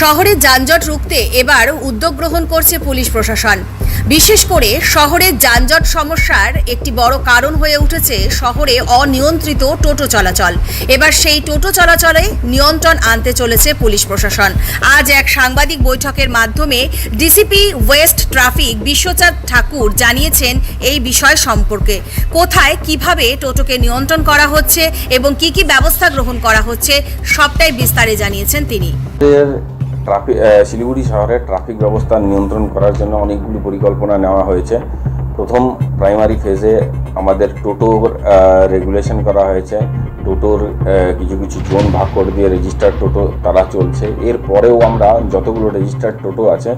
শহরে যানজট রুখতে এবার উদ্যোগ গ্রহণ করছে পুলিশ প্রশাসন। বিশেষ করে শহরের যানজট সমস্যার একটি বড় কারণ হয়ে উঠেছে শহরে অনিয়ন্ত্রিত টোটো চলাচল। এবার সেই টোটো চলাচলে নিয়ন্ত্রণ আনতে চলেছে পুলিশ প্রশাসন। আজ এক সাংবাদিক বৈঠকের মাধ্যমে DCP west traffic Bishwachand Thakur জানিয়েছেন এই বিষয় সম্পর্কে। কোথায়, কীভাবে টোটোকে নিয়ন্ত্রণ করা হচ্ছে এবং কি কি ব্যবস্থা গ্রহণ করা হচ্ছে, সবটাই বিস্তারে জানিয়েছেন তিনি। ট্রাফিক শিলিগুড়ি শহরে ট্রাফিক ব্যবস্থা নিয়ন্ত্রণ করার জন্য অনেকগুলি পরিকল্পনা নেওয়া হয়েছে। প্রথম প্রাইমারি ফেজে আমাদের টোটোর রেগুলেশন করা হয়েছে। টোটোর কিছু কিছু জোন ভাগ করে দিয়ে রেজিস্টার্ড টোটো তারা চলছে। এরপরেও আমরা যতগুলো রেজিস্টার্ড টোটো আছে,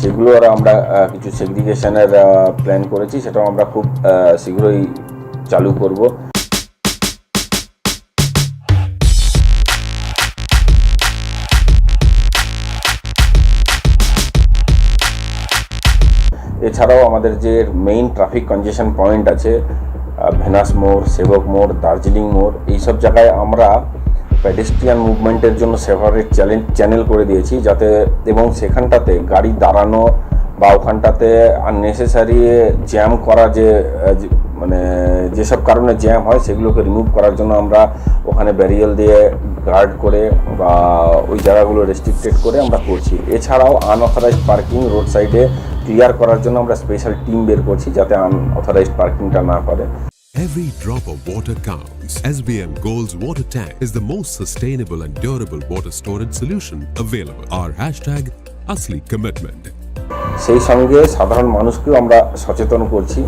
সেগুলোর আমরা কিছু সেগ্রিগেশনের প্ল্যান করেছি। সেটাও আমরা খুব শীঘ্রই চালু করব। এছাড়াও আমাদের যে মেইন ট্রাফিক কনজেশন পয়েন্ট আছে ভেনাস মোড় সেবক মোড় দার্জিলিং মোড়, এইসব জায়গায় আমরা পেডেস্ট্রিয়ান মুভমেন্টের জন্য সেপারেট চ্যানেল চ্যানেল করে দিয়েছি যাতে এবং সেখানটাতে গাড়ি দাঁড়ানো বা ওখানটাতে আননেসেসারি জ্যাম করা যে মানে যেসব কারণে জ্যাম হয় সেগুলোকে রিমুভ করার জন্য আমরা ওখানে ব্যারিয়াল দিয়ে গার্ড করে বা ওই জায়গাগুলো রেস্ট্রিক্টেড করে আমরা করছি। এছাড়াও আনঅথরাইজড পার্কিং রোড সাইডে ক্লিয়ার করার জন্য আমরা স্পেশাল টিম বের করছি যাতে আনঅথরাইজড পার্কিংটা না করে Every drop of water counts. SBM Gold's water tank is the most sustainable and durable water storage solution available. Our hashtag Asli Commitment. সেই সঙ্গে সাধারণ মানুষকেও আমরা সচেতন করছি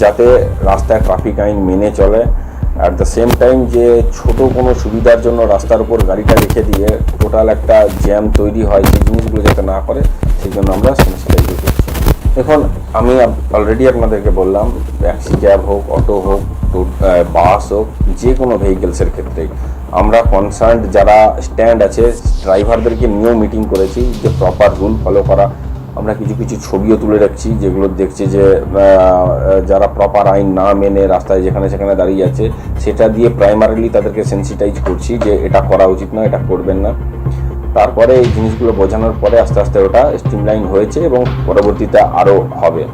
যাতে রাস্তায় ট্রাফিক আইন মেনে চলে অ্যাট দ্য সেম টাইম যে ছোট কোনো সুবিধার জন্য রাস্তার উপর গাড়িটা রেখে দিয়ে টোটাল একটা জ্যাম তৈরি হয় সেই জিনিসগুলো যাতে না করে সেই জন্য আমরা সেন্সিটাইজ করছি এখন আমি অলরেডি আপনাদেরকে বললাম ট্যাক্সি ক্যাব হোক অটো হোক বাস হোক যে কোনো ভেহিকেলসের ক্ষেত্রে আমরা কনসার্ন যারা স্ট্যান্ড আছে ড্রাইভারদেরকে নিয়েও মিটিং করেছি, যে প্রপার রুল ফলো করা। আমরা কিছু কিছু ছবিও তুলে রাখছি, যেগুলো দেখছি যে যারা প্রপার আইন না মেনে রাস্তায় যেখানে সেখানে দাঁড়িয়ে আছে, সেটা দিয়ে প্রাইমারিলি তাদেরকে সেন্সিটাইজ করছি যে এটা করা উচিত না, এটা করবেন না। তারপরে এই জিনিসগুলো বোঝানোর পরে আস্তে আস্তে ওটা স্ট্রিমলাইন হয়েছে এবং পরবর্তীতে আরও হবে।